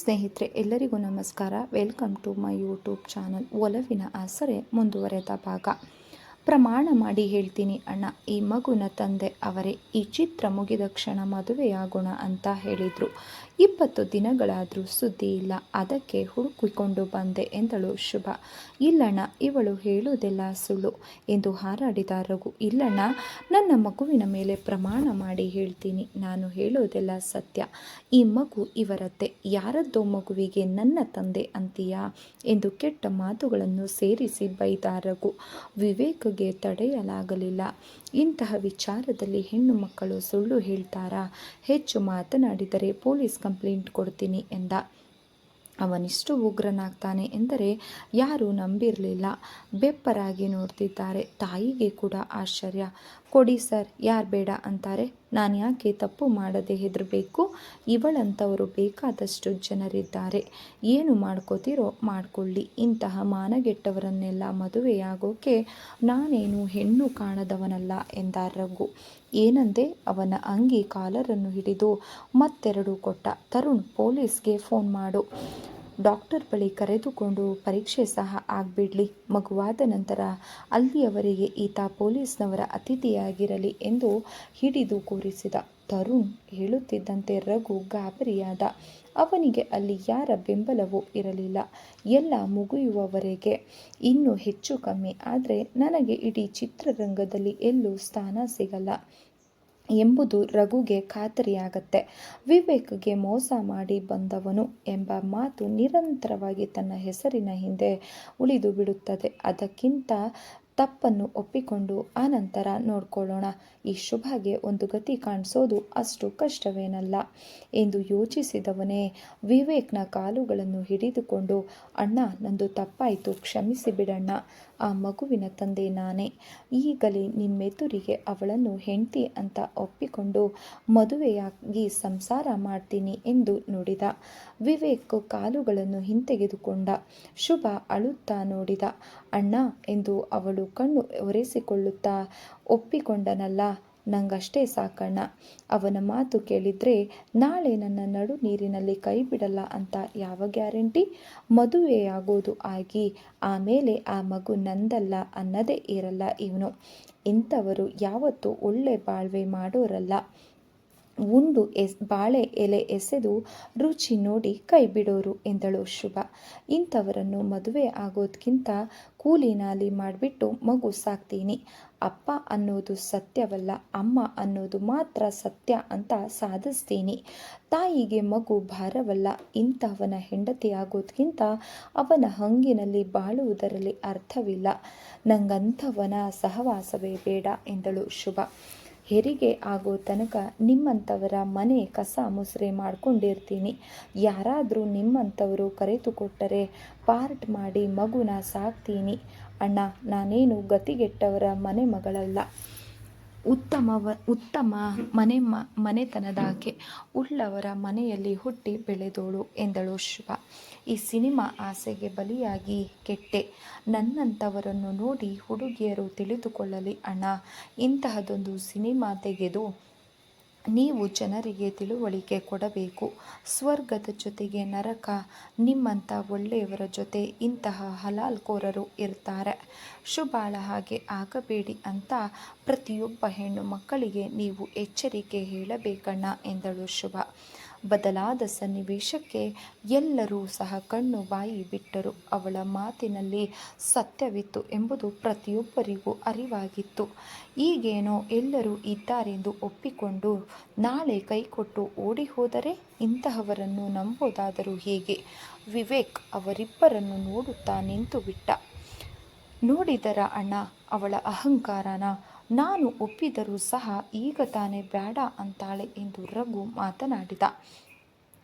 ಸ್ನೇಹಿತರೆ, ಎಲ್ಲರಿಗೂ ನಮಸ್ಕಾರ. Welcome to my YouTube channel ಒಲವಿನ ಆಸರೆ ಮುಂದುವರೆದ ಭಾಗ. ಪ್ರಮಾಣ ಮಾಡಿ ಹೇಳ್ತೀನಿ ಅಣ್ಣ. ಈ ಮಗುನ ತಂದೆ ಅವರೇ. ಈ ಚಿತ್ರ ಮುಗಿದ ಕ್ಷಣ ಮದುವೆಯಾಗೋಣ ಅಂತ ಹೇಳಿದರು. ಇಪ್ಪತ್ತು ದಿನಗಳಾದರೂ ಸುದ್ದಿ ಇಲ್ಲ. ಅದಕ್ಕೆ ಹುಡುಕಿಕೊಂಡು ಬಂದೆ ಎಂದಳು ಶುಭ. ಇಲ್ಲಣ್ಣ, ಇವಳು ಹೇಳುವುದೆಲ್ಲ ಸುಳ್ಳು ಎಂದು ಹಾರಾಡಿದ ರಘು. ಇಲ್ಲಣ್ಣ, ನನ್ನ ಮಗುವಿನ ಮೇಲೆ ಪ್ರಮಾಣ ಮಾಡಿ ಹೇಳ್ತೀನಿ. ನಾನು ಹೇಳೋದೆಲ್ಲ ಸತ್ಯ. ಈ ಮಗು ಇವರತ್ತೆ ಯಾರದ್ದೋ ಮಗುವಿಗೆ ನನ್ನ ತಂದೆ ಅಂತೀಯಾ ಎಂದು ಕೆಟ್ಟ ಮಾತುಗಳನ್ನು ಸೇರಿಸಿ ಬೈದ ರಘು. ವಿವೇಕಗೆ ತಡೆಯಲಾಗಲಿಲ್ಲ. ಇಂತಹ ವಿಚಾರದಲ್ಲಿ ಹೆಣ್ಣು ಮಕ್ಕಳು ಸುಳ್ಳು ಹೇಳ್ತಾರಾ? ಹೆಚ್ಚು ಮಾತನಾಡಿದರೆ ಪೊಲೀಸ್ ಕಂಪ್ಲೇಂಟ್ ಕೊಡ್ತೀನಿ ಎಂದ. ಅವನಿಷ್ಟು ಉಗ್ರನಾಗ್ತಾನೆ ಎಂದರೆ ಯಾರೂ ನಂಬಿರಲಿಲ್ಲ. ಬೆಪ್ಪರಾಗಿ ನೋಡ್ತಿದ್ದಾರೆ. ತಾಯಿಗೆ ಕೂಡ ಆಶ್ಚರ್ಯ. ಕೊಡಿ ಸರ್, ಯಾರು ಬೇಡ ಅಂತಾರೆ. ನಾನು ಯಾಕೆ ತಪ್ಪು ಮಾಡದೆ ಹೆದರಬೇಕು? ಇವಳಂಥವರು ಬೇಕಾದಷ್ಟು ಜನರಿದ್ದಾರೆ. ಏನು ಮಾಡ್ಕೋತಿರೋ ಮಾಡಿಕೊಳ್ಳಿ. ಇಂತಹ ಮಾನಗೆಟ್ಟವರನ್ನೆಲ್ಲ ಮದುವೆಯಾಗೋಕೆ ನಾನೇನು ಹೆಣ್ಣು ಕಾಣದವನಲ್ಲ ಎಂದ ರಘು. ಏನಂದೆ? ಅವನ ಅಂಗಿ ಕಾಲರನ್ನು ಹಿಡಿದು ಮತ್ತೆರಡು ಕೊಟ್ಟ. ತರುಣ್, ಪೊಲೀಸ್ಗೆ ಫೋನ್ ಮಾಡು. ಡಾಕ್ಟರ್ ಬಳಿ ಕರೆದುಕೊಂಡು ಪರೀಕ್ಷೆ ಸಹ ಆಗಿಬಿಡಲಿ. ಮಗುವಾದ ನಂತರ ಅಲ್ಲಿಯವರೆಗೆ ಈತ ಪೊಲೀಸ್ನವರ ಅತಿಥಿಯಾಗಿರಲಿ ಎಂದು ಹಿಡಿದು ಕೂರಿಸಿದ ತರುಣ್ ಹೇಳುತ್ತಿದ್ದಂತೆ ರಘು ಗಾಬರಿಯಾದ, ಅವನಿಗೆ ಅಲ್ಲಿ ಯಾರ ಬೆಂಬಲವೂ ಇರಲಿಲ್ಲ. ಎಲ್ಲ ಮುಗಿಯುವವರೆಗೆ ಇನ್ನೂ ಹೆಚ್ಚು ಕಮ್ಮಿ. ಆದರೆ ನನಗೆ ಇಡೀ ಚಿತ್ರರಂಗದಲ್ಲಿ ಎಲ್ಲೂ ಸ್ಥಾನ ಸಿಗಲ್ಲ. ಎಂಬುದು ರಘುಗೆ ಖಾತರಿಯಾಗತ್ತೆ. ವಿವೇಕ್ಗೆ ಮೋಸ ಮಾಡಿ ಬಂದವನು ಎಂಬ ಮಾತು ನಿರಂತರವಾಗಿ ತನ್ನ ಹೆಸರಿನ ಹಿಂದೆ ಉಳಿದು ಬಿಡುತ್ತದೆ ಅದಕ್ಕಿಂತ ತಪ್ಪನ್ನು ಒಪ್ಪಿಕೊಂಡು ಆನಂತರ ನೋಡ್ಕೊಳ್ಳೋಣ. ಈ ಶುಭಗೆ ಒಂದು ಗತಿ ಕಾಣಿಸೋದು ಅಷ್ಟು ಕಷ್ಟವೇನಲ್ಲ. ಎಂದು ಯೋಚಿಸಿದವನೇ ವಿವೇಕ್ನ ಕಾಲುಗಳನ್ನು ಹಿಡಿದುಕೊಂಡು, ಅಣ್ಣ, ನಂದು ತಪ್ಪಾಯಿತು ಕ್ಷಮಿಸಿ ಬಿಡಣ್ಣ ಆ ಮಗುವಿನ ತಂದೆ ನಾನೇ. ಈಗಲೇ ನಿಮ್ಮೆದುರಿಗೆ ಅವಳನ್ನು ಹೆಂಡತಿ ಅಂತ ಒಪ್ಪಿಕೊಂಡು ಮದುವೆಯಾಗಿ ಸಂಸಾರ ಮಾಡ್ತೀನಿ ಎಂದು ನುಡಿದ. ವಿವೇಕ್ ಕಾಲುಗಳನ್ನು ಹಿಂತೆಗೆದುಕೊಂಡ. ಶುಭ ಅಳುತ್ತಾ ನೋಡಿದ. ಅಣ್ಣ ಎಂದು ಅವಳು ಕಣ್ಣು ಒರೆಸಿಕೊಳ್ಳುತ್ತಾ ಒಪ್ಪಿಕೊಂಡನಲ್ಲ. ನಂಗಷ್ಟೇ ಸಾಕಣ್ಣ. ಅವನ ಮಾತು ಕೇಳಿದ್ರೆ, ನಾಳೆ ನನ್ನ ನಡು ನೀರಿನಲ್ಲಿ ಕೈ ಬಿಡಲ್ಲ ಅಂತ ಯಾವ ಗ್ಯಾರಂಟಿ? ಮದುವೆಯಾಗೋದು ಆಗಿ ಆಮೇಲೆ ಆ ಮಗು ನಂದಲ್ಲ ಅನ್ನದೇ ಇರಲ್ಲ ಇವನು. ಇಂಥವರು ಯಾವತ್ತೂ ಒಳ್ಳೆ ಬಾಳ್ವೆ ಮಾಡೋರಲ್ಲ. ಉಂಡು ಎಸ್, ಬಾಳೆ ಎಲೆ ಎಸೆದು ರುಚಿ ನೋಡಿ ಕೈ ಬಿಡೋರು ಎಂದಳು ಶುಭ. ಇಂಥವರನ್ನು ಮದುವೆ ಆಗೋದಕ್ಕಿಂತ ಕೂಲಿ ನಾಲಿ ಮಾಡಿಬಿಟ್ಟು ಮಗು ಸಾಕ್ತೀನಿ. ಅಪ್ಪ ಅನ್ನೋದು ಸತ್ಯವಲ್ಲ, ಅಮ್ಮ ಅನ್ನೋದು ಮಾತ್ರ ಸತ್ಯ ಅಂತ ಸಾಧಿಸ್ತೀನಿ. ತಾಯಿಗೆ ಮಗು ಭಾರವಲ್ಲ, ಇಂಥವನ ಹೆಂಡತಿ ಆಗೋದ್ಕಿಂತ ಅವನ ಹಂಗಿನಲ್ಲಿ ಬಾಳುವುದರಲ್ಲಿ ಅರ್ಥವಿಲ್ಲ. ನಂಗಂಥವನ ಸಹವಾಸವೇ ಬೇಡ ಎಂದಳು ಶುಭ. ಹೆರಿಗೆ ಆಗೋ ತನಕ ನಿಮ್ಮಂಥವರ ಮನೆ ಕಸ ಮುಸ್ರೆ ಮಾಡ್ಕೊಂಡಿರ್ತೀನಿ. ಯಾರಾದರೂ ನಿಮ್ಮಂಥವರು ಕರೆತುಕೊಟ್ಟರೆ ಪಾರ್ಟ್ ಮಾಡಿ ಮಗುನ ಸಾಕ್ತೀನಿ. ಅಣ್ಣ, ನಾನೇನು ಗತಿಗೆಟ್ಟವರ ಮನೆ ಮಗಳಲ್ಲ ಉತ್ತಮವ, ಉತ್ತಮ ಮನೆ ಮ ಮನೆತನದಾಕೆ ಉಳ್ಳವರ ಮನೆಯಲ್ಲಿ ಹುಟ್ಟಿ ಬೆಳೆದೋಳು ಎಂದಳು ಶಿವ. ಈ ಸಿನಿಮಾ ಆಸೆಗೆ ಬಲಿಯಾಗಿ ಕೆಟ್ಟೆ. ನನ್ನಂಥವರನ್ನು ನೋಡಿ ಹುಡುಗಿಯರು ತಿಳಿದುಕೊಳ್ಳಲಿ ಅಣ್ಣ. ಇಂತಹದೊಂದು ಸಿನಿಮಾ ತೆಗೆದು ನೀವು ಜನರಿಗೆ ತಿಳುವಳಿಕೆ ಕೊಡಬೇಕು. ಸ್ವರ್ಗದ ಜೊತೆಗೆ ನರಕ, ನಿಮ್ಮಂಥ ಒಳ್ಳೆಯವರ ಜೊತೆ ಇಂತಹ ಹಲಾಲ್ಕೋರರು ಇರ್ತಾರೆ. ಶುಭಾಳ ಹಾಗೆ ಆಗಬೇಡಿ ಅಂತ ಪ್ರತಿಯೊಬ್ಬ ಹೆಣ್ಣು ಮಕ್ಕಳಿಗೆ ನೀವು ಎಚ್ಚರಿಕೆ ಹೇಳಬೇಕಣ್ಣ ಎಂದಳು ಶುಭ. ಬದಲಾದ ಸನ್ನಿವೇಶಕ್ಕೆ ಎಲ್ಲರೂ ಸಹ ಕಣ್ಣು ಬಾಯಿ ಬಿಟ್ಟರು. ಅವಳ ಮಾತಿನಲ್ಲಿ ಸತ್ಯವಿತ್ತು ಎಂಬುದು ಪ್ರತಿಯೊಬ್ಬರಿಗೂ ಅರಿವಾಗಿತ್ತು. ಈಗೇನೋ ಎಲ್ಲರೂ ಇದ್ದಾರೆಂದು ಒಪ್ಪಿಕೊಂಡು ನಾಳೆ ಕೈಕೊಟ್ಟು ಓಡಿ ಹೋದರೆ ಇಂತಹವರನ್ನು ನಂಬೋದಾದರೂ ಹೇಗೆ? ವಿವೇಕ್ ಅವರಿಬ್ಬರನ್ನು ನೋಡುತ್ತಾ ನಿಂತು ಬಿಟ್ಟ. ನೋಡಿದರ ಅಣ್ಣ, ಅವಳ ಅಹಂಕಾರನ ನಾನು ಒಪ್ಪಿದರೂ ಸಹ ಈಗ ತಾನೇ ಬೇಡ ಅಂತಾಳೆ ಎಂದು ರಘು ಮಾತನಾಡಿದ.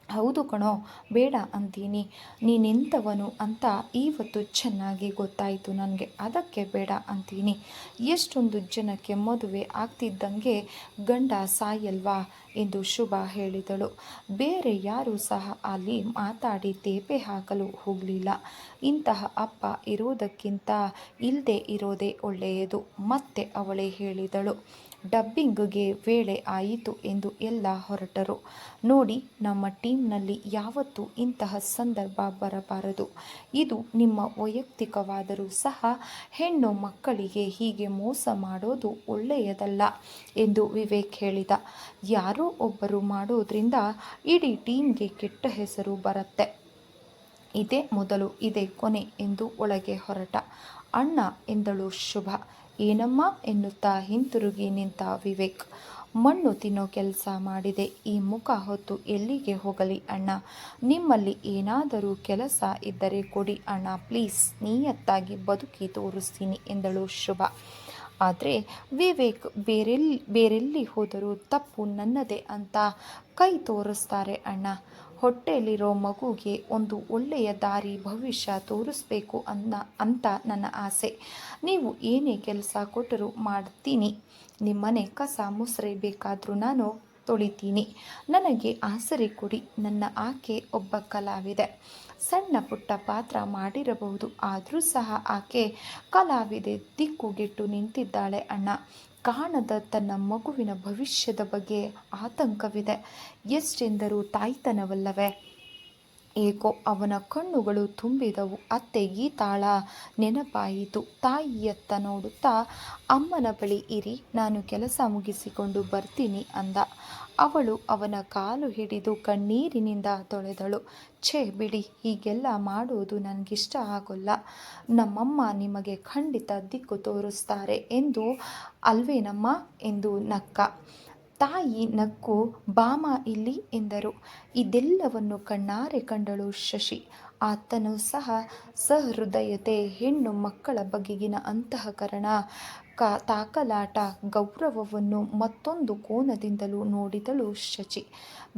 ಹೌದು ಕಣೋ, ಬೇಡ ಅಂತೀನಿ. ನೀನೆಂಥವನು ಅಂತ ಇವತ್ತು ಚೆನ್ನಾಗಿ ಗೊತ್ತಾಯಿತು ನನಗೆ. ಅದಕ್ಕೆ ಬೇಡ ಅಂತೀನಿ. ಎಷ್ಟೊಂದು ಜನಕ್ಕೆ ಮದುವೆ ಆಗ್ತಿದ್ದಂಗೆ ಗಂಡ ಸಾಯಲ್ವಾ ಎಂದು ಶುಭ ಹೇಳಿದಳು. ಬೇರೆ ಯಾರೂ ಸಹ ಅಲ್ಲಿ ಮಾತಾಡಿ ತೇಪೆ ಹಾಕಲು ಹೋಗಲಿಲ್ಲ. ಇಂತಹ ಅಪ್ಪ ಇರೋದಕ್ಕಿಂತ ಇಲ್ಲದೆ ಇರೋದೇ ಒಳ್ಳೆಯದು, ಮತ್ತೆ ಅವಳೇ ಹೇಳಿದಳು. ಡಬ್ಬಿಂಗ್ಗೆ ವೇಳೆ ಆಯಿತು ಎಂದು ಎಲ್ಲ ಹೊರಟರು. ನೋಡಿ, ನಮ್ಮ ಟೀಮ್ನಲ್ಲಿ ಯಾವತ್ತೂ ಇಂತಹ ಸಂದರ್ಭ ಬರಬಾರದು. ಇದು ನಿಮ್ಮ ವೈಯಕ್ತಿಕವಾದರೂ ಸಹ ಹೆಣ್ಣು ಮಕ್ಕಳಿಗೆ ಹೀಗೆ ಮೋಸ ಮಾಡೋದು ಒಳ್ಳೆಯದಲ್ಲ ಎಂದು ವಿವೇಕ್ ಹೇಳಿದ. ಯಾರೋ ಒಬ್ಬರು ಮಾಡೋದ್ರಿಂದ ಇಡೀ ಟೀಮ್ಗೆ ಕೆಟ್ಟ ಹೆಸರು ಬರುತ್ತೆ. ಇದೇ ಮೊದಲು, ಇದೇ ಕೊನೆ ಎಂದು ಒಳಗೆ ಹೊರಟ. ಅಣ್ಣ ಎಂದಳು ಶುಭ. ಏನಮ್ಮ ಎನ್ನುತ್ತಾ ಹಿಂತಿರುಗಿ ನಿಂತ ವಿವೇಕ್. ಮಣ್ಣು ತಿನ್ನೋ ಕೆಲಸ ಮಾಡಿದೆ. ಈ ಮುಖ ಹೊತ್ತು ಎಲ್ಲಿಗೆ ಹೋಗಲಿ ಅಣ್ಣ? ನಿಮ್ಮಲ್ಲಿ ಏನಾದರೂ ಕೆಲಸ ಇದ್ದರೆ ಕೊಡಿ ಅಣ್ಣ. ಪ್ಲೀಸ್, ನೀಯತ್ತಾಗಿ ಬದುಕಿ ತೋರಿಸ್ತೀನಿ ಎಂದಳು ಶುಭ. ಆದರೆ ವಿವೇಕ್ ಬೇರೆಲ್ಲಿ ಬೇರೆಲ್ಲಿ ಹೋದರೂ ತಪ್ಪು ನನ್ನದೇ ಅಂತ ಕೈ ತೋರಿಸ್ತಾರೆ ಅಣ್ಣ. ಹೊಟ್ಟೆಯಲ್ಲಿರೋ ಮಗುಗೆ ಒಂದು ಒಳ್ಳೆಯ ದಾರಿ ಭವಿಷ್ಯ ತೋರಿಸ್ಬೇಕು ಅನ್ನ, ಅಂತ ನನ್ನ ಆಸೆ. ನೀವು ಏನೇ ಕೆಲಸ ಕೊಟ್ಟರೂ ಮಾಡ್ತೀನಿ. ನಿಮ್ಮನೆ ಕಸ ಮುಸ್ರೆ ಬೇಕಾದರೂ ನಾನು ತೊಳಿತೀನಿ. ನನಗೆ ಆಸರೆ ಕೊಡಿ. ನನ್ನ ಆಕೆ ಒಬ್ಬ ಕಲಾವಿದೆ. ಸಣ್ಣ ಪುಟ್ಟ ಪಾತ್ರ ಮಾಡಿರಬಹುದು. ಆದರೂ ಸಹ ಆಕೆ ಕಲಾವಿದೆ ದಿಕ್ಕುಗೆಟ್ಟು ನಿಂತಿದ್ದಾಳೆ ಅಣ್ಣ. ಕಾಣದ ತನ್ನ ಮಗುವಿನ ಭವಿಷ್ಯದ ಬಗ್ಗೆ ಆತಂಕವಿದೆ. ಎಷ್ಟೆಂದರೂ ತಾಯ್ತನವಲ್ಲವೇ? ಏಕೋ, ಅವನ ಕಣ್ಣುಗಳು ತುಂಬಿದವು. ಅತ್ತೆ ತಾಳ ನೆನಪಾಯಿತು. ತಾಯಿಯತ್ತ ನೋಡುತ್ತಾ, ಅಮ್ಮನ ಬಳಿ ಇರಿ, ನಾನು ಕೆಲಸ ಮುಗಿಸಿಕೊಂಡು ಬರ್ತೀನಿ ಅಂದ. ಅವಳು ಅವನ ಕಾಲು ಹಿಡಿದು ಕಣ್ಣೀರಿನಿಂದ ತೊಳೆದಳು. ಛೇ, ಬಿಡಿ, ಹೀಗೆಲ್ಲ ಮಾಡೋದು ನನಗಿಷ್ಟ ಆಗೋಲ್ಲ. ನಮ್ಮಮ್ಮ ನಿಮಗೆ ಖಂಡಿತ ದಿಕ್ಕು ತೋರಿಸ್ತಾರೆ ಎಂದು, ಅಲ್ವೇನಮ್ಮ? ಎಂದು ನಕ್ಕ. ತಾಯಿ ನಕ್ಕು ಬಾಮ ಇಲ್ಲಿ ಎಂದರು. ಇದೆಲ್ಲವನ್ನು ಕಣ್ಣಾರೆ ಕಂಡಳು ಶಶಿ. ಆತನು ಸಹ ಸಹೃದಯತೆ ಹೆಣ್ಣು ಮಕ್ಕಳ ಬಗೆಗಿನ ಅಂತಃಕರಣ ಕ ತಾಕಲಾಟ ಗೌರವವನ್ನು ಮತ್ತೊಂದು ಕೋನದಿಂದಲೂ ನೋಡಿದಳು ಶಚಿ.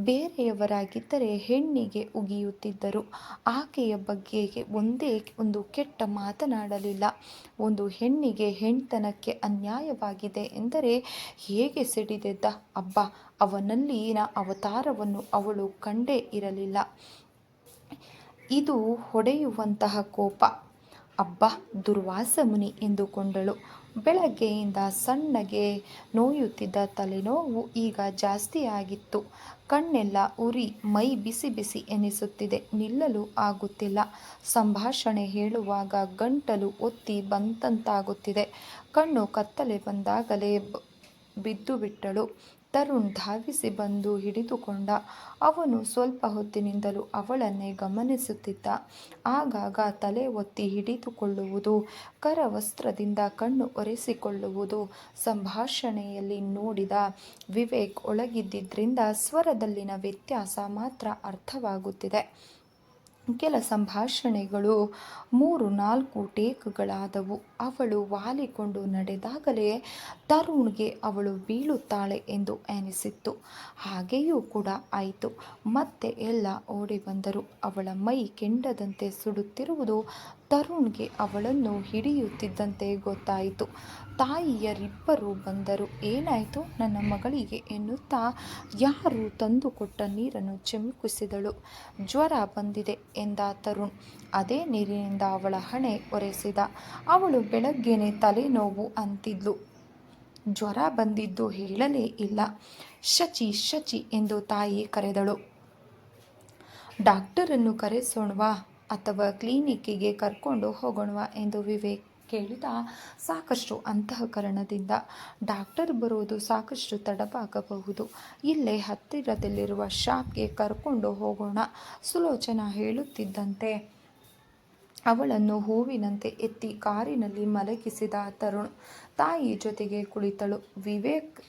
ಬೇರೆಯವರಾಗಿದ್ದರೆ ಹೆಣ್ಣಿಗೆ ಉಗಿಯುತ್ತಿದ್ದರು. ಆಕೆಯ ಬಗ್ಗೆ ಒಂದೇ ಒಂದು ಕೆಟ್ಟ ಮಾತನಾಡಲಿಲ್ಲ. ಒಂದು ಹೆಣ್ಣಿಗೆ ಹೆಣ್ತನಕ್ಕೆ ಅನ್ಯಾಯವಾಗಿದೆ ಎಂದರೆ ಹೇಗೆ ಸಿಡಿದೆದ್ದ? ಅಬ್ಬ, ಅವನಲ್ಲಿನ ಅವತಾರವನ್ನು ಅವಳು ಕಂಡೇ ಇರಲಿಲ್ಲ. ಇದು ಹೊಡೆಯುವಂತಹ ಕೋಪ. ಅಬ್ಬ ದುರ್ವಾಸ ಮುನಿ ಎಂದುಕೊಂಡಳು. ಬೆಳಗ್ಗೆಯಿಂದ ಸಣ್ಣಗೆ ನೋಯುತ್ತಿದ್ದ ತಲೆನೋವು ಈಗ ಜಾಸ್ತಿಯಾಗಿತ್ತು. ಕಣ್ಣೆಲ್ಲ ಉರಿ, ಮೈ ಬಿಸಿ ಬಿಸಿ ಎನಿಸುತ್ತಿದೆ. ನಿಲ್ಲಲು ಆಗುತ್ತಿಲ್ಲ. ಸಂಭಾಷಣೆ ಹೇಳುವಾಗ ಗಂಟಲು ಒತ್ತಿ ಬಂತಂತಾಗುತ್ತಿದೆ ಕಣ್ಣು ಕತ್ತಲೆ ಬಂದಾಗಲೇ ಬಿದ್ದು ಬಿಟ್ಟಳು ತರುಣ್ ಧಾವಿಸಿ ಬಂದು ಹಿಡಿದುಕೊಂಡ. ಅವನು ಸ್ವಲ್ಪ ಹೊತ್ತಿನಿಂದಲೂ ಅವಳನ್ನೇ ಗಮನಿಸುತ್ತಿದ್ದ. ಆಗಾಗ ತಲೆ ಒತ್ತಿ ಹಿಡಿದುಕೊಳ್ಳುವುದು, ಕರವಸ್ತ್ರದಿಂದ ಕಣ್ಣು ಒರೆಸಿಕೊಳ್ಳುವುದು, ಸಂಭಾಷಣೆಯಲ್ಲಿ ನೋಡಿದ ವಿವೇಕ್ ಒಳಗಿದ್ದಿದ್ದರಿಂದ ಸ್ವರದಲ್ಲಿನ ವ್ಯತ್ಯಾಸ ಮಾತ್ರ ಅರ್ಥವಾಗುತ್ತಿದೆ. ಕೆಲ ಸಂಭಾಷಣೆಗಳು ಮೂರು ನಾಲ್ಕು ಟೇಕ್ಗಳಾದವು. ಅವಳು ವಾಲಿಕೊಂಡು ನಡೆದಾಗಲೇ ತರುಣ್ಗೆ ಅವಳು ಬೀಳುತ್ತಾಳೆ ಎಂದು ಎನಿಸಿತ್ತು ಹಾಗೆಯೂ ಕೂಡ ಆಯಿತು. ಮತ್ತೆ ಎಲ್ಲ ಓಡಿ ಬಂದರು. ಅವಳ ಮೈ ಕೆಂಡದಂತೆ ಸುಡುತ್ತಿರುವುದು ತರುಣ್ಗೆ ಅವಳನ್ನು ಹಿಡಿಯುತ್ತಿದ್ದಂತೆ ಗೊತ್ತಾಯಿತು. ತಾಯಿಯರಿಬ್ಬರು ಬಂದರು. ಏನಾಯಿತು? ನನ್ನ ಮಗಳಿಗೆ ಎನ್ನುತ್ತಾ ಯಾರು ತಂದುಕೊಟ್ಟ ನೀರನ್ನು ಚಿಮುಕಿಸಿದಳು. ಜ್ವರ ಬಂದಿದೆ ಎಂದ ತರುಣ್. ಅದೇ ನೀರಿನಿಂದ ಅವಳ ಹಣೆ ಒರೆಸಿದ. ಅವಳು ಬೆಳಗ್ಗೆನೆ ತಲೆನೋವು ಅಂತಿದ್ಲು. ಜ್ವರ ಬಂದಿದ್ದು ಹೇಳಲೇ ಇಲ್ಲ. ಶಚಿ ಶಚಿ ಎಂದು ತಾಯಿ ಕರೆದಳು. ಡಾಕ್ಟರನ್ನು ಕರೆಸೋಣವಾ? ಅಥವಾ ಕ್ಲಿನಿಕ್ಕಿಗೆ ಕರ್ಕೊಂಡು ಹೋಗೋಣವಾ ಎಂದು ವಿವೇಕ್ ಕೇಳಿದ ಸಾಕಷ್ಟು ಅಂತಃಕರಣದಿಂದ. ಡಾಕ್ಟರ್ ಬರೋದು ಸಾಕಷ್ಟು ತಡವಾಗಬಹುದು. ಇಲ್ಲೇ ಹತ್ತಿರದಲ್ಲಿರುವ ಶಾಪ್ಗೆ ಕರ್ಕೊಂಡು ಹೋಗೋಣ, ಸುಲೋಚನಾ ಹೇಳುತ್ತಿದ್ದಂತೆ. ಅವಳನ್ನು ಹೂವಿನಂತೆ ಎತ್ತಿ ಕಾರಿನಲ್ಲಿ ಮಲಗಿಸಿದ ತರುಣ್ ತಾಯಿ ಜೊತೆಗೆ ಕುಳಿತಳು. ವಿವೇಕ್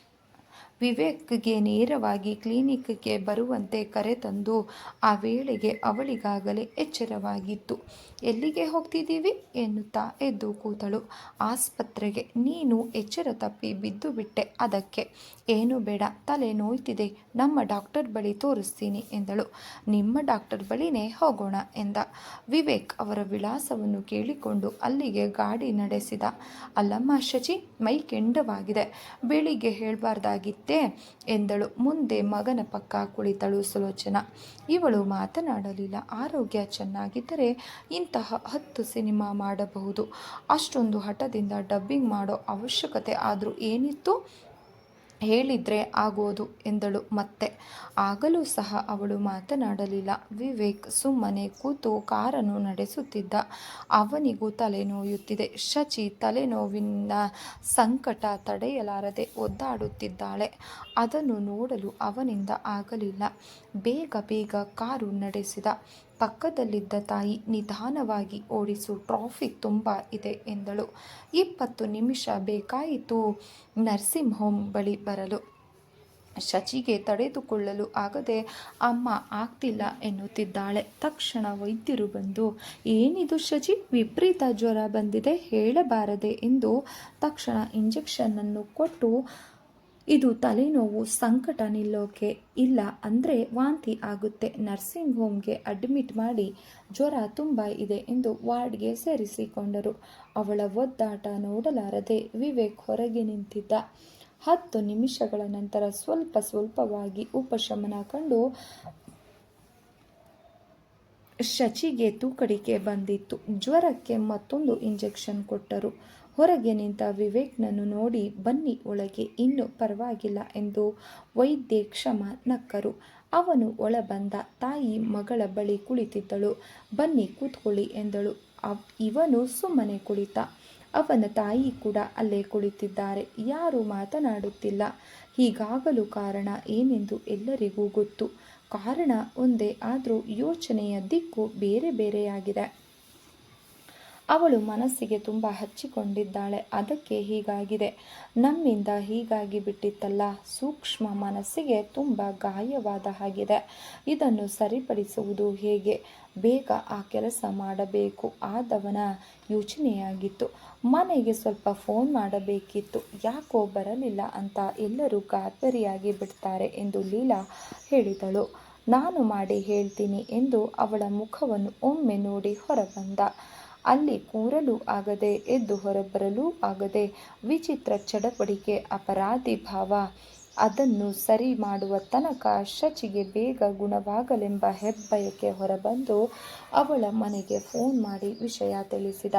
ವಿವೇಕ್ಗೆ ನೇರವಾಗಿ ಕ್ಲಿನಿಕ್ಗೆ ಬರುವಂತೆ ಕರೆ ತಂದು ಆ ವೇಳೆಗೆ ಅವಳಿಗಾಗಲೇ ಎಚ್ಚರವಾಗಿತ್ತು. ಎಲ್ಲಿಗೆ ಹೋಗ್ತಿದ್ದೀವಿ? ಎನ್ನುತ್ತಾ ಎದ್ದು ಕೂತಳು. ಆಸ್ಪತ್ರೆಗೆ. ನೀನು ಎಚ್ಚರ ತಪ್ಪಿ ಬಿದ್ದು ಬಿಟ್ಟೆ ಅದಕ್ಕೆ. ಏನು ಬೇಡ. ತಲೆ ನೋಯ್ತಿದೆ. ನಮ್ಮ ಡಾಕ್ಟರ್ ಬಳಿ ತೋರಿಸ್ತೀನಿ ಎಂದಳು. ನಿಮ್ಮ ಡಾಕ್ಟರ್ ಬಳಿನೇ ಹೋಗೋಣ ಎಂದ. ವಿವೇಕ್ ಅವರ ವಿಳಾಸವನ್ನು ಕೇಳಿಕೊಂಡು ಅಲ್ಲಿಗೆ ಗಾಡಿ ನಡೆಸಿದ. ಅಲ್ಲಮ್ಮ ಶಚಿ, ಮೈ ಕೆಂಡವಾಗಿದೆ. ಬೆಳಿಗ್ಗೆ ಹೇಳಬಾರ್ದಾಗಿತ್ತೇ. ಎಂದಳು. ಮುಂದೆ ಮಗನ ಪಕ್ಕ ಕುಳಿತಳು ಸುಲೋಚನ. ಇವಳು ಮಾತನಾಡಲಿಲ್ಲ. ಆರೋಗ್ಯ ಚೆನ್ನಾಗಿದ್ದರೆ ಇಂತಹ ಹತ್ತು ಸಿನಿಮಾ ಮಾಡಬಹುದು. ಅಷ್ಟೊಂದು ಹಠದಿಂದ ಡಬ್ಬಿಂಗ್ ಮಾಡೋ ಅವಶ್ಯಕತೆ ಆದರೂ ಏನಿತ್ತು? ಹೇಳಿದ್ರೆ ಆಗೋದು ಎಂದಳು ಮತ್ತೆ. ಆಗಲೂ ಸಹ ಅವಳು ಮಾತನಾಡಲಿಲ್ಲ. ವಿವೇಕ್ ಸುಮ್ಮನೆ ಕೂತು ಕಾರನ್ನು ನಡೆಸುತ್ತಿದ್ದ. ಅವನಿಗೂ ತಲೆನೋಯುತ್ತಿದೆ ಶಚಿ ತಲೆನೋವಿನ ಸಂಕಟ ತಡೆಯಲಾರದೆ ಒದ್ದಾಡುತ್ತಿದ್ದಾಳೆ. ಅದನ್ನು ನೋಡಲು ಅವನಿಂದ ಆಗಲಿಲ್ಲ. ಬೇಗ ಬೇಗ ಕಾರು ನಡೆಸಿದ. ಪಕ್ಕದಲ್ಲಿದ್ದ ತಾಯಿ ನಿಧಾನವಾಗಿ ಓಡಿಸು, ಟ್ರಾಫಿಕ್ ತುಂಬ ಇದೆ ಎಂದಳು. ಇಪ್ಪತ್ತು ನಿಮಿಷ ಬೇಕಾಯಿತು ನರ್ಸಿಂಗ್ ಹೋಮ್ ಬಳಿ ಬರಲು. ಶಚಿಗೆ ತಡೆದುಕೊಳ್ಳಲು ಆಗದೆ, ಅಮ್ಮ ಆಗ್ತಿಲ್ಲ ಎನ್ನುತ್ತಿದ್ದಾಳೆ. ತಕ್ಷಣ ವೈದ್ಯರು ಬಂದು, ಏನಿದು ಶಚಿ? ವಿಪರೀತ ಜ್ವರ ಬಂದಿದೆ, ಹೇಳಬಾರದೆ ಎಂದು ತಕ್ಷಣ ಇಂಜೆಕ್ಷನ್ನನ್ನು ಕೊಟ್ಟು ಇದು ತಲೆನೋವು, ಸಂಕಟ ನಿಲ್ಲೋಕೆ ಇಲ್ಲ ಅಂದರೆ ವಾಂತಿ ಆಗುತ್ತೆ. ನರ್ಸಿಂಗ್ ಹೋಮ್ಗೆ ಅಡ್ಮಿಟ್ ಮಾಡಿ ಜ್ವರ ತುಂಬ ಇದೆ ಎಂದು ವಾರ್ಡ್ಗೆ ಸೇರಿಸಿಕೊಂಡರು. ಅವಳ ಒದ್ದಾಟ ನೋಡಲಾರದೆ ವಿವೇಕ್ ಹೊರಗೆ ನಿಂತಿದ್ದ. ಹತ್ತು ನಿಮಿಷಗಳ ನಂತರ ಸ್ವಲ್ಪ ಸ್ವಲ್ಪವಾಗಿ ಉಪಶಮನ ಕಂಡು ಶಚಿಗೆ ತೂಕಡಿಕೆ ಬಂದಿತ್ತು. ಜ್ವರಕ್ಕೆ ಮತ್ತೊಂದು ಇಂಜೆಕ್ಷನ್ ಕೊಟ್ಟರು. ಹೊರಗೆ ನಿಂತ ವಿವೇಕ್ನನ್ನು ನೋಡಿ, ಬನ್ನಿ ಒಳಗೆ, ಇನ್ನೂ ಪರವಾಗಿಲ್ಲ ಎಂದು ವೈದ್ಯೆ ಕ್ಷಮ ನಕ್ಕರು. ಅವನು ಒಳ ಬಂದ ತಾಯಿ ಮಗಳ ಬಳಿ ಕುಳಿತಿದ್ದಳು. ಬನ್ನಿ, ಕೂತ್ಕೊಳ್ಳಿ ಎಂದಳು. ಇವನು ಸುಮ್ಮನೆ ಕುಳಿತ. ಅವನ ತಾಯಿ ಕೂಡ ಅಲ್ಲೇ ಕುಳಿತಿದ್ದಾರೆ. ಯಾರೂ ಮಾತನಾಡುತ್ತಿಲ್ಲ. ಹೀಗಾಗಲು ಕಾರಣ ಏನೆಂದು ಎಲ್ಲರಿಗೂ ಗೊತ್ತು. ಕಾರಣ ಒಂದೇ, ಆದರೂ ಯೋಚನೆಯ ದಿಕ್ಕು ಬೇರೆ ಬೇರೆಯಾಗಿದೆ. ಅವಳು ಮನಸ್ಸಿಗೆ ತುಂಬ ಹಚ್ಚಿಕೊಂಡಿದ್ದಾಳೆ. ಅದಕ್ಕೆ ಹೀಗಾಗಿದೆ. ನಮ್ಮಿಂದ ಹೀಗಾಗಿ ಬಿಟ್ಟಿತ್ತಲ್ಲ. ಸೂಕ್ಷ್ಮ ಮನಸ್ಸಿಗೆ ತುಂಬ ಗಾಯವಾದ ಹಾಗಿದೆ. ಇದನ್ನು ಸರಿಪಡಿಸುವುದು ಹೇಗೆ? ಬೇಗ ಆ ಕೆಲಸ ಮಾಡಬೇಕು ಆದವನ ಯೋಚನೆಯಾಗಿತ್ತು. ಮನೆಗೆ ಸ್ವಲ್ಪ ಫೋನ್ ಮಾಡಬೇಕಿತ್ತು. ಯಾಕೋ ಬರಲಿಲ್ಲ ಅಂತ ಎಲ್ಲರೂ ಗಾಬರಿಯಾಗಿ ಬಿಡ್ತಾರೆ ಎಂದು ಲೀಲಾ ಹೇಳಿದಳು. ನಾನು ಮಾಡಿ ಹೇಳ್ತೀನಿ ಎಂದು ಅವಳ ಮುಖವನ್ನು ಒಮ್ಮೆ ನೋಡಿ ಹೊರಬಂದ. ಅಲ್ಲಿ ಕೂರಲು ಆಗದೆ, ಎದ್ದು ಹೊರಬರಲು ಆಗದೆ, ವಿಚಿತ್ರ ಚಡಪಡಿಕೆ ಅಪರಾಧಿ ಭಾವ. ಅದನ್ನು ಸರಿ ಮಾಡುವ ತನಕ ಶಚಿಗೆ ಬೇಗ ಗುಣವಾಗಲೆಂಬ ಹೆಬ್ಬಯಕ್ಕೆ ಹೊರಬಂದು ಅವಳ ಮನೆಗೆ ಫೋನ್ ಮಾಡಿ ವಿಷಯ ತಿಳಿಸಿದ.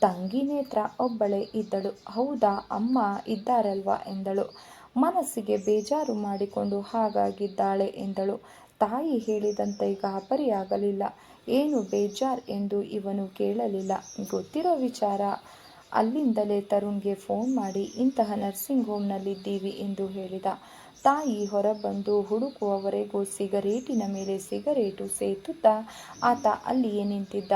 ತಂಗಿ ನೇತ್ರ, ಒಬ್ಬಳೇ ಇದ್ದಳು. ಹೌದಾ, ಅಮ್ಮ ಇದ್ದಾರಲ್ವಾ? ಎಂದಳು. ಮನಸ್ಸಿಗೆ ಬೇಜಾರು ಮಾಡಿಕೊಂಡು ಹಾಗಾಗಿದ್ದಾಳೆ ಎಂದಳು. ತಾಯಿ ಹೇಳಿದಂತೆ ಗಾಬರಿಯಾಗಲಿಲ್ಲ ಏನು ಬೇಜಾರ್ ಎಂದು ಇವನು ಕೇಳಲಿಲ್ಲ. ಗೊತ್ತಿರೋ ವಿಚಾರ. ಅಲ್ಲಿಂದಲೇ ತರುಣ್ಗೆ ಫೋನ್ ಮಾಡಿ, ಇಂತಹ ನರ್ಸಿಂಗ್ ಹೋಮ್ನಲ್ಲಿದ್ದೀವಿ ಎಂದು ಹೇಳಿದ. ತಾಯಿ ಹೊರಬಂದು ಹುಡುಕುವವರೆಗೂ ಸಿಗರೇಟಿನ ಮೇಲೆ ಸಿಗರೇಟು ಸೇತುತ್ತಾ ಆತ ಅಲ್ಲಿಯೇ ನಿಂತಿದ್ದ.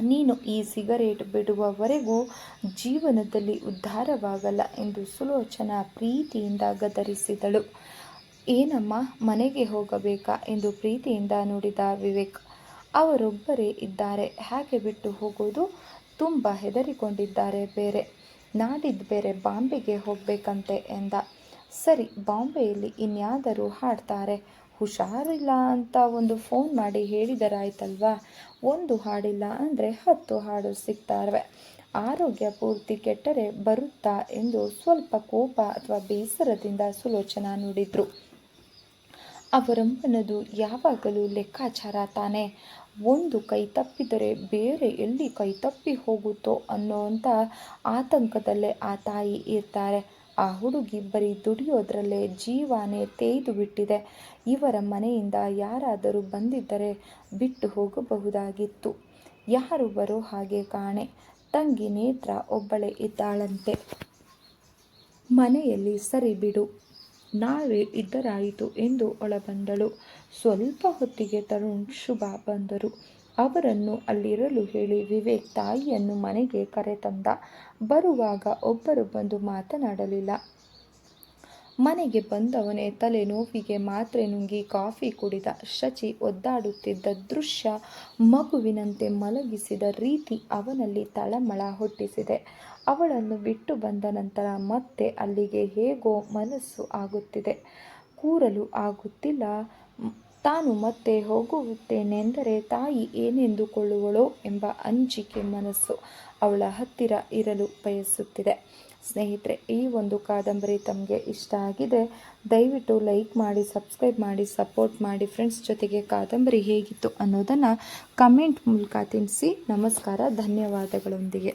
ನೀನು ಈ ಸಿಗರೇಟ್ ಬಿಡುವವರೆಗೂ ಜೀವನದಲ್ಲಿ ಉದ್ಧಾರವಾಗಲ್ಲ ಎಂದು ಸುಲೋಚನಾ ಪ್ರೀತಿಯಿಂದ ಗದರಿಸಿದಳು. ಏನಮ್ಮ, ಮನೆಗೆ ಹೋಗಬೇಕಾ ಎಂದು ಪ್ರೀತಿಯಿಂದ ನುಡಿದ ವಿವೇಕ್. ಅವರೊಬ್ಬರೇ ಇದ್ದಾರೆ. ಹೇಗೆ ಬಿಟ್ಟು ಹೋಗೋದು? ತುಂಬ ಹೆದರಿಕೊಂಡಿದ್ದಾರೆ ಬೇರೆ. ನಾಡಿದ್ದು ಬೇರೆ ಬಾಂಬೆಗೆ ಹೋಗಬೇಕಂತೆ ಎಂದ. ಸರಿ, ಬಾಂಬೆಯಲ್ಲಿ ಇನ್ಯಾದರೂ ಹಾಡ್ತಾರೆ. ಹುಷಾರಿಲ್ಲ ಅಂತ ಒಂದು ಫೋನ್ ಮಾಡಿ ಹೇಳಿದರಾಯ್ತಲ್ವಾ? ಒಂದು ಹಾಡಿಲ್ಲ ಅಂದರೆ ಹತ್ತು ಹಾಡು ಸಿಗ್ತಾವೆ ಆರೋಗ್ಯ ಪೂರ್ತಿ ಕೆಟ್ಟರೆ ಬರುತ್ತಾ ಎಂದು ಸ್ವಲ್ಪ ಕೋಪ ಅಥವಾ ಬೇಸರದಿಂದ ಸುಲೋಚನಾ ನುಡಿದ್ರು. ಅವರಮ್ಮನದು ಯಾವಾಗಲೂ ಲೆಕ್ಕಾಚಾರ ತಾನೇ. ಒಂದು ಕೈ ತಪ್ಪಿದರೆ ಬೇರೆ ಎಲ್ಲಿ ಕೈ ತಪ್ಪಿ ಹೋಗುತ್ತೋ ಅನ್ನೋವಂಥ ಆತಂಕದಲ್ಲೇ ಆ ತಾಯಿ ಇರ್ತಾರೆ. ಆ ಹುಡುಗಿ ಬರೀ ದುಡಿಯೋದ್ರಲ್ಲೇ ಜೀವಾನೇ ತೇಯ್ದು ಬಿಟ್ಟಿದೆ ಇವರ ಮನೆಯಿಂದ ಯಾರಾದರೂ ಬಂದಿದ್ದರೆ ಬಿಟ್ಟು ಹೋಗಬಹುದಾಗಿತ್ತು. ಯಾರು ಬರೋ ಹಾಗೆ ಕಾಣೆ. ತಂಗಿ ನೇತ್ರ ಒಬ್ಬಳೇ ಇದ್ದಾಳಂತೆ. ಮನೆಯಲ್ಲಿ ಸರಿ ಬಿಡು. ನಾವೇ ಇದ್ದರಾಯಿತು ಎಂದು ಒಳಬಂದಳು. ಸ್ವಲ್ಪ ಹೊತ್ತಿಗೆ ತರುಣ್ ಶುಭ ಬಂದರು. ಅವರನ್ನು ಅಲ್ಲಿರಲು ಹೇಳಿ ವಿವೇಕ್ ತಾಯಿಯನ್ನು ಮನೆಗೆ ಕರೆತಂದ. ಬರುವಾಗ ಒಬ್ಬರು ಬಂದು ಮಾತನಾಡಲಿಲ್ಲ. ಮನೆಗೆ ಬಂದವನೇ ತಲೆ ನೋವಿಗೆ ಮಾತ್ರೆ ನುಂಗಿ ಕಾಫಿ ಕುಡಿದ ಶಚಿ ಒದ್ದಾಡುತ್ತಿದ್ದ ದೃಶ್ಯ ಮಗುವಿನಂತೆ ಮಲಗಿಸಿದ ರೀತಿ ಅವನಲ್ಲಿ ತಳಮಳ ಹುಟ್ಟಿಸಿದೆ. ಅವಳನ್ನು ಬಿಟ್ಟು ಬಂದ ನಂತರ ಮತ್ತೆ ಅಲ್ಲಿಗೆ ಹೇಗೋ ಮನಸ್ಸು ಆಗುತ್ತಿದೆ. ಕೂರಲು ಆಗುತ್ತಿಲ್ಲ. ತಾನು ಮತ್ತೆ ಹೋಗುತ್ತೇನೆಂದರೆ ತಾಯಿ ಏನೆಂದುಕೊಳ್ಳುವಳೋ ಎಂಬ ಅಂಜಿಕೆ ಮನಸ್ಸು ಅವಳ ಹತ್ತಿರ ಇರಲು ಬಯಸುತ್ತಿದೆ. ಸ್ನೇಹಿತರೆ, ಈ ಒಂದು ಕಾದಂಬರಿ ತಮಗೆ ಇಷ್ಟ ಆಗಿದೆ, ದಯವಿಟ್ಟು ಲೈಕ್ ಮಾಡಿ, ಸಬ್ಸ್ಕ್ರೈಬ್ ಮಾಡಿ, ಸಪೋರ್ಟ್ ಮಾಡಿ, ಫ್ರೆಂಡ್ಸ್ ಜೊತೆಗೆ ಕಾದಂಬರಿ ಹೇಗಿತ್ತು ಅನ್ನೋದನ್ನು ಕಮೆಂಟ್ ಮೂಲಕ ತಿಳಿಸಿ. ನಮಸ್ಕಾರ, ಧನ್ಯವಾದಗಳೊಂದಿಗೆ.